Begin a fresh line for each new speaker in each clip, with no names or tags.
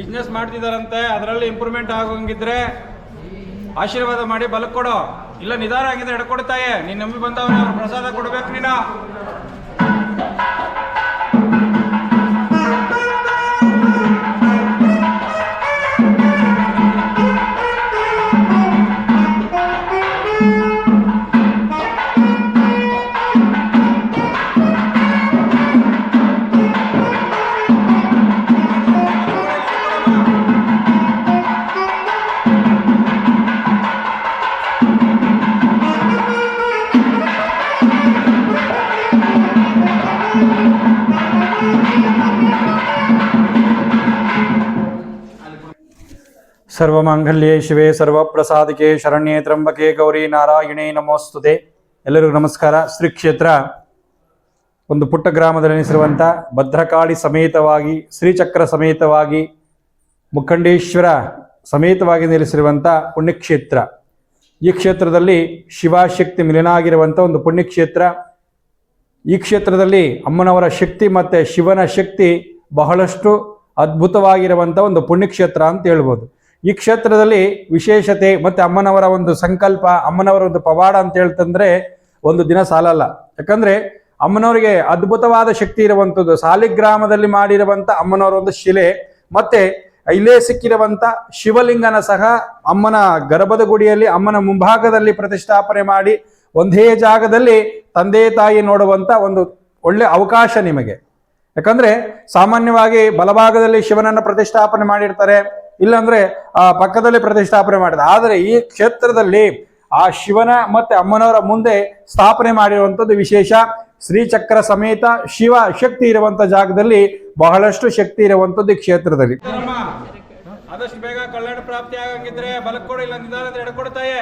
Business ಮಾಡ್ತಿದಾರಂತೆ, ಅದರಲ್ಲಿ improvement ಆಗೋಂಗಿದ್ರೆ ಆಶೀರ್ವಾದ ಮಾಡಿ ಬಲಕ್ ಕೊಡು. ಇಲ್ಲ, ನಿಧಾನ ಆಗಿದ್ರೆ ಎಡ್ಕೊಡ್ತಾಯೇ ನೀನು ನಂಬಿ ಬಂದವನೇ ಪ್ರಸಾದ ಕೊಡ್ಬೇಕು ನೀನು. ಸರ್ವಮಾಂಗಲ್ಯೇ ಶಿವೆ, ಸರ್ವಪ್ರಸಾದಿಕೆ ಶರಣ್ಯೇ ತ್ರಂಬಕೆ ಗೌರಿ ನಾರಾಯಣೇ ನಮೋಸ್ತುತೆ. ಎಲ್ಲರಿಗೂ ನಮಸ್ಕಾರ. ಶ್ರೀ ಕ್ಷೇತ್ರ ಒಂದು ಪುಟ್ಟ ಗ್ರಾಮದಲ್ಲಿ ನೆನೆಸಿರುವಂಥ ಭದ್ರಕಾಳಿ ಸಮೇತವಾಗಿ, ಶ್ರೀಚಕ್ರ ಸಮೇತವಾಗಿ, ಮುಖಂಡೇಶ್ವರ ಸಮೇತವಾಗಿ ನೆಲೆಸಿರುವಂಥ ಪುಣ್ಯಕ್ಷೇತ್ರ. ಈ ಕ್ಷೇತ್ರದಲ್ಲಿ ಶಿವಶಕ್ತಿ ಮಿಲನಾಗಿರುವಂಥ ಒಂದು ಪುಣ್ಯಕ್ಷೇತ್ರ. ಈ ಕ್ಷೇತ್ರದಲ್ಲಿ ಅಮ್ಮನವರ ಶಕ್ತಿ ಮತ್ತು ಶಿವನ ಶಕ್ತಿ ಬಹಳಷ್ಟು ಅದ್ಭುತವಾಗಿರುವಂಥ ಒಂದು ಪುಣ್ಯಕ್ಷೇತ್ರ ಅಂತ ಹೇಳ್ಬೋದು. ಈ ಕ್ಷೇತ್ರದಲ್ಲಿ ವಿಶೇಷತೆ ಮತ್ತು ಅಮ್ಮನವರ ಒಂದು ಸಂಕಲ್ಪ, ಅಮ್ಮನವರ ಒಂದು ಪವಾಡ ಅಂತ ಹೇಳ್ತಂದ್ರೆ ಒಂದು ದಿನ ಸಾಲಲ್ಲ. ಯಾಕಂದ್ರೆ ಅಮ್ಮನವರಿಗೆ ಅದ್ಭುತವಾದ ಶಕ್ತಿ ಇರುವಂಥದ್ದು ಸಾಲಿಗ್ರಾಮದಲ್ಲಿ ಮಾಡಿರುವಂಥ ಅಮ್ಮನವರ ಒಂದು ಶಿಲೆ ಮತ್ತೆ ಇಲ್ಲೇ ಸಿಕ್ಕಿರುವಂಥ ಶಿವಲಿಂಗನ ಸಹ ಅಮ್ಮನ ಗರ್ಭದ ಗುಡಿಯಲ್ಲಿ, ಅಮ್ಮನ ಮುಂಭಾಗದಲ್ಲಿ ಪ್ರತಿಷ್ಠಾಪನೆ ಮಾಡಿ ಒಂದೇ ಜಾಗದಲ್ಲಿ ತಂದೆ ತಾಯಿ ನೋಡುವಂತ ಒಂದು ಒಳ್ಳೆ ಅವಕಾಶ ನಿಮಗೆ. ಯಾಕಂದ್ರೆ ಸಾಮಾನ್ಯವಾಗಿ ಬಲಭಾಗದಲ್ಲಿ ಶಿವನನ್ನ ಪ್ರತಿಷ್ಠಾಪನೆ ಮಾಡಿರ್ತಾರೆ, ಇಲ್ಲಾಂದ್ರೆ ಆ ಪಕ್ಕದಲ್ಲಿ ಪ್ರತಿಷ್ಠಾಪನೆ ಮಾಡಿದ ಆದರೆ ಈ ಕ್ಷೇತ್ರದಲ್ಲಿ ಆ ಶಿವನ ಮತ್ತೆ ಅಮ್ಮನವರ ಮುಂದೆ ಸ್ಥಾಪನೆ ಮಾಡಿರುವಂಥದ್ದು ವಿಶೇಷ. ಶ್ರೀಚಕ್ರ ಸಮೇತ ಶಿವ ಶಕ್ತಿ ಇರುವಂತ ಜಾಗದಲ್ಲಿ ಬಹಳಷ್ಟು ಶಕ್ತಿ ಇರುವಂತದ್ದು ಈ ಕ್ಷೇತ್ರದಲ್ಲಿ. ಆದಷ್ಟು ಬೇಗ ಕಲ್ಯಾಣ ಪ್ರಾಪ್ತಿ ಆಗಂಗಿದ್ರೆ ಬಲಕ್ಕೆ ಕೊಡು, ಇಲ್ಲ ನಿಧಾನ ಎಡ್ಕೊಡ್ತಾಯೇ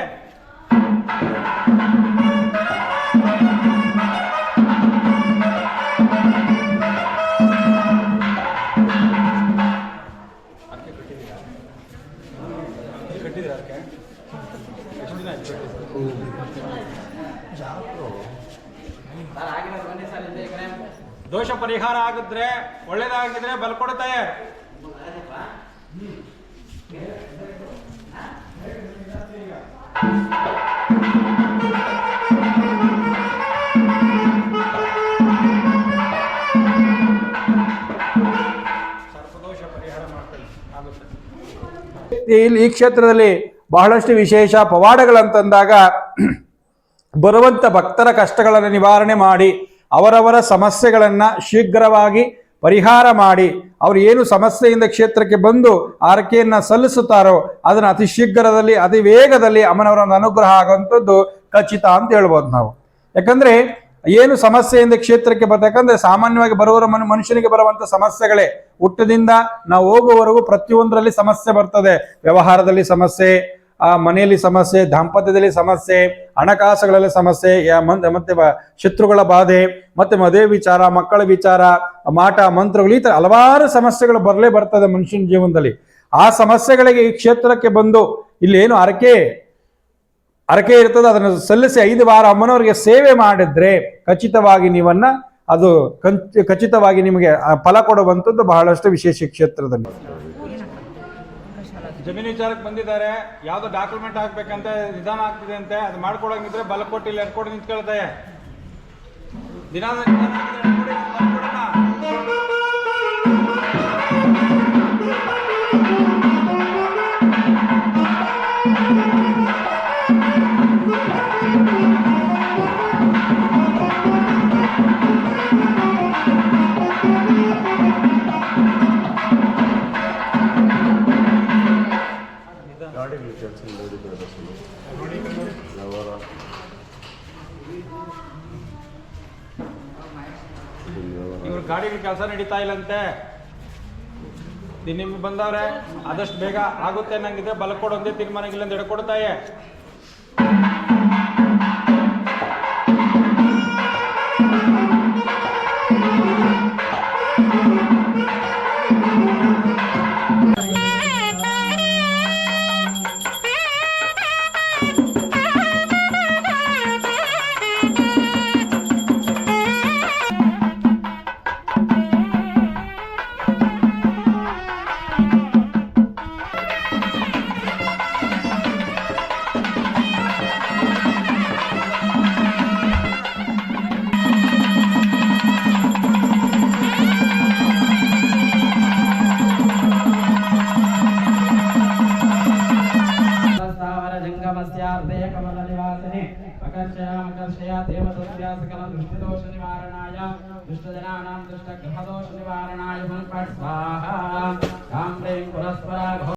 ದೋಷ ಪರಿಹಾರ ಆಗಿದ್ರೆ ಒಳ್ಳೇದಾಗಿದ್ರೆ ಬಲ್ಕೊಡ್ತಾಯೆ ಸರ್ಪದೋಷ ಇಲ್ಲಿ ಈ ಕ್ಷೇತ್ರದಲ್ಲಿ ಬಹಳಷ್ಟು ವಿಶೇಷ ಪವಾಡಗಳಂತಂದಾಗ ಬರುವಂತ ಭಕ್ತರ ಕಷ್ಟಗಳನ್ನು ನಿವಾರಣೆ ಮಾಡಿ ಅವರವರ ಸಮಸ್ಯೆಗಳನ್ನು ಶೀಘ್ರವಾಗಿ ಪರಿಹಾರ ಮಾಡಿ ಅವರು ಏನು ಸಮಸ್ಯೆಯಿಂದ ಕ್ಷೇತ್ರಕ್ಕೆ ಬಂದು ಆರಕೆಯನ್ನು ಸಲ್ಲಿಸುತ್ತಾರೋ ಅದನ್ನ ಅತಿ ಶೀಘ್ರದಲ್ಲಿ, ಅತಿ ವೇಗದಲ್ಲಿ ಅಮ್ಮನವರ ಅನುಗ್ರಹ ಆಗುವಂಥದ್ದು ಖಚಿತ ಅಂತ ಹೇಳ್ಬೋದು ನಾವು. ಯಾಕಂದ್ರೆ ಏನು ಸಮಸ್ಯೆಯಿಂದ ಕ್ಷೇತ್ರಕ್ಕೆ ಬರ್ತಕ್ಕಂದ್ರೆ ಸಾಮಾನ್ಯವಾಗಿ ಬರುವವರ ಮನು, ಮನುಷ್ಯನಿಗೆ ಬರುವಂತ ಸಮಸ್ಯೆಗಳೇ. ಹುಟ್ಟದಿಂದ ನಾವು ಹೋಗುವವರೆಗೂ ಪ್ರತಿಯೊಂದರಲ್ಲಿ ಸಮಸ್ಯೆ ಬರ್ತದೆ. ವ್ಯವಹಾರದಲ್ಲಿ ಸಮಸ್ಯೆ, ಆ, ಮನೆಯಲ್ಲಿ ಸಮಸ್ಯೆ, ದಾಂಪತ್ಯದಲ್ಲಿ ಸಮಸ್ಯೆ, ಹಣಕಾಸುಗಳಲ್ಲಿ ಸಮಸ್ಯೆ ಮತ್ತೆ ಶತ್ರುಗಳ ಬಾಧೆ, ಮತ್ತೆ ಮದುವೆ ವಿಚಾರ, ಮಕ್ಕಳ ವಿಚಾರ, ಮಾಟ, ಮಂತ್ರಗಳು, ಈ ತರ ಹಲವಾರು ಸಮಸ್ಯೆಗಳು ಬರಲೇ ಬರ್ತದೆ ಮನುಷ್ಯನ ಜೀವನದಲ್ಲಿ. ಆ ಸಮಸ್ಯೆಗಳಿಗೆ ಈ ಕ್ಷೇತ್ರಕ್ಕೆ ಬಂದು ಇಲ್ಲಿ ಏನು ಅರಕೆ ಅರಕೆ ಇರ್ತದೆ, ಅದನ್ನು ಸಲ್ಲಿಸಿ ಐದು ವಾರ ಅಮ್ಮನವರಿಗೆ ಸೇವೆ ಮಾಡಿದ್ರೆ ಖಚಿತವಾಗಿ ನೀವನ್ನ ಅದು ಖಚಿತವಾಗಿ ನಿಮಗೆ ಫಲ ಕೊಡುವಂಥದ್ದು ಬಹಳಷ್ಟು ವಿಶೇಷ ಕ್ಷೇತ್ರದಲ್ಲಿ. ಜಮೀನು ವಿಚಾರಕ್ಕೆ ಬಂದಿದ್ದಾರೆ. ಯಾವ್ದೋ ಡಾಕ್ಯುಮೆಂಟ್ ಹಾಕ್ಬೇಕಂತ, ನಿಧಾನ ಆಗ್ತಿದೆ ಅಂತೆ. ಅದು ಮಾಡ್ಕೊಡಂಗಿದ್ರೆ ಬಲ ಕೊಟ್ಟಿಲ್ಲ ಎಡ್ಕೊಟ್ಟು ನಿಂತ್ಕೊಳ್ತಾರೆ ದಿನ ಗಾಡಿಗಳ ಕೆಲಸ ನಡೀತಾ ಇಲ್ಲಂತೆ. ನಿಮ್ಗೆ ಬಂದವ್ರೆ, ಆದಷ್ಟು ಬೇಗ ಆಗುತ್ತೆ ನಂಗಿದೆ ಬಲ ಕೊಡೊಂದೇ ತೀರ್ಮಾನ ಇಲ್ಲ ಅಂತ ಎಡ್ಕೊಡ್ತಾಯೆ.
कर्षयामकर्षया देवदस्या सकलं दुष्टदोषनिवारणाय दुष्टजनानां दुष्टग्रहदोषनिवारणाय स्वाहा। कां ह्रीं पुरस्परा